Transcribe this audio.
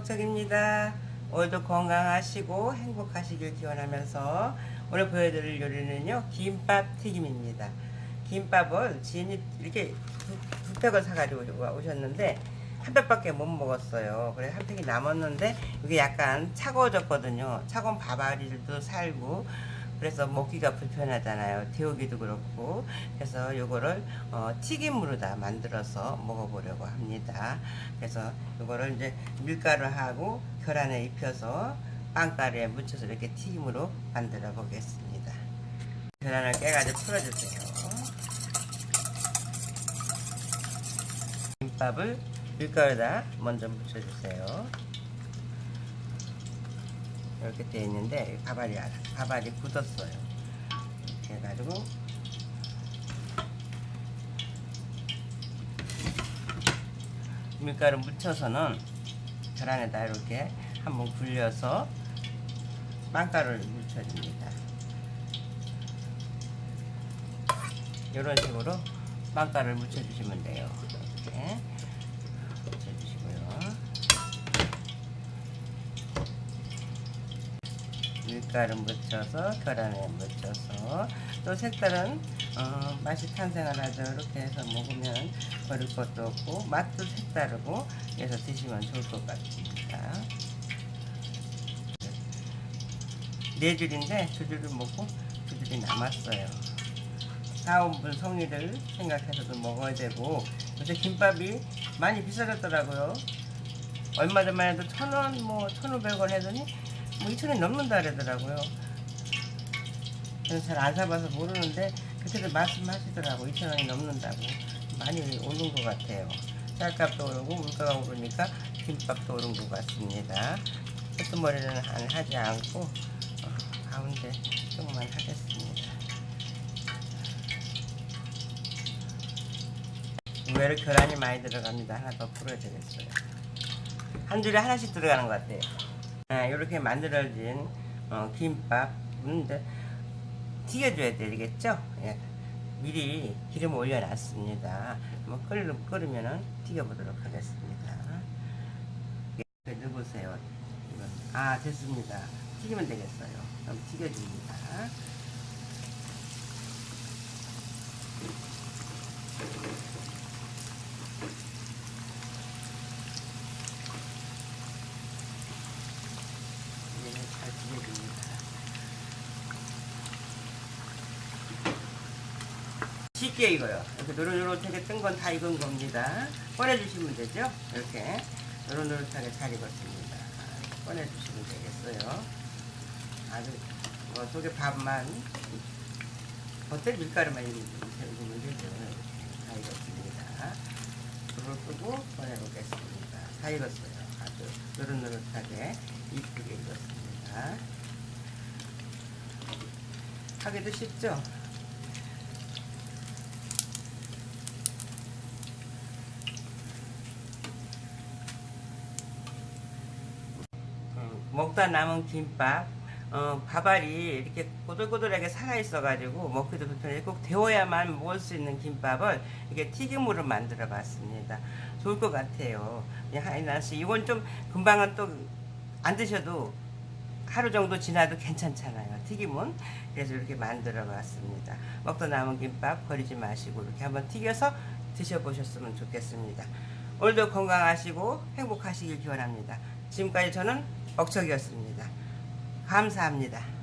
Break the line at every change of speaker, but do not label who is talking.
옥석입니다. 오늘도 건강하시고 행복하시길 기원하면서 오늘 보여드릴 요리는요. 김밥 튀김입니다. 김밥을 지인이 이렇게 두, 두 팩을 사가지고 오셨는데 한 팩밖에 못 먹었어요. 그래서 한 팩이 남았는데 이게 약간 차가워졌거든요. 차가운 밥알이도 살고 그래서 먹기가 불편하잖아요. 데우기도 그렇고. 그래서 요거를 어, 튀김으로 다 만들어서 먹어보려고 합니다. 그래서 요거를 이제 밀가루하고 계란에 입혀서 빵가루에 묻혀서 이렇게 튀김으로 만들어 보겠습니다. 계란을 깨가지고 풀어주세요. 김밥을 밀가루에다 먼저 묻혀주세요. 이렇게 되어 있는데 밥알이 밥알이 굳었어요. 이렇게 해가지고 밀가루 묻혀서는 계란에다 이렇게 한번 굴려서 빵가루를 묻혀줍니다. 이런 식으로 빵가루를 묻혀주시면 돼요. 이렇게 묻혀주시고요. 밀가루 묻혀서 계란에 묻혀서 또 색다른 어, 맛이 탄생을 하죠. 이렇게 해서 먹으면 버릴 것도 없고 맛도 색다르고 해서 드시면 좋을 것 같습니다. 네 줄인데 두 줄을 먹고 두 줄이 남았어요. 다음 분 성의를 생각해서도 먹어야 되고 요새 김밥이 많이 비싸졌더라고요. 얼마 전만 해도 천 원, 뭐 천오백 원 해더니 뭐 2천원 넘는다 그러더라고요. 저는 잘 안 사봐서 모르는데 그때도 말씀하시더라고 2천 원이 넘는다고 많이 오른 것 같아요. 쌀값도 오르고 물가가 오르니까 김밥도 오른 것 같습니다. 끝머리는 안 하지 않고 어, 가운데 조금만 하겠습니다. 의외로 계란이 많이 들어갑니다. 하나 더 풀어야 되겠어요. 한 줄에 하나씩 들어가는 것 같아요. 아, 이렇게 만들어진 어, 김밥은 튀겨줘야 되겠죠? 예. 미리 기름 올려놨습니다. 한번 끓으, 끓으면은 튀겨보도록 하겠습니다. 이렇게 넣어보세요. 아, 됐습니다. 튀기면 되겠어요. 그럼 튀겨줍니다. 이제는 잘 튀겨줍니다. 쉽게 익어요. 이렇게 노릇노릇하게 뜬 건 다 익은 겁니다. 꺼내주시면 되죠? 이렇게 노릇노릇하게 잘 익었습니다. 꺼내주시면 되겠어요. 아주 뭐 속에 밥만 겉에 밀가루만 익으면 되죠. 다 익었습니다. 불을 끄고 꺼내보겠습니다. 다 익었어요. 아주 노릇노릇하게 이쁘게 익었습니다. 하기도 쉽죠? 먹다 남은 김밥 어, 밥알이 이렇게 꼬들꼬들하게 살아있어가지고 먹기도 불편해. 꼭 데워야만 먹을 수 있는 김밥을 이렇게 튀김으로 만들어 봤습니다. 좋을 것 같아요. 그냥 하나씩 이건 좀 금방은 또 안 드셔도 하루 정도 지나도 괜찮잖아요. 튀김은. 그래서 이렇게 만들어 봤습니다. 먹다 남은 김밥 버리지 마시고 이렇게 한번 튀겨서 드셔보셨으면 좋겠습니다. 오늘도 건강하시고 행복하시길 기원합니다. 지금까지 저는 억척이었습니다 감사합니다.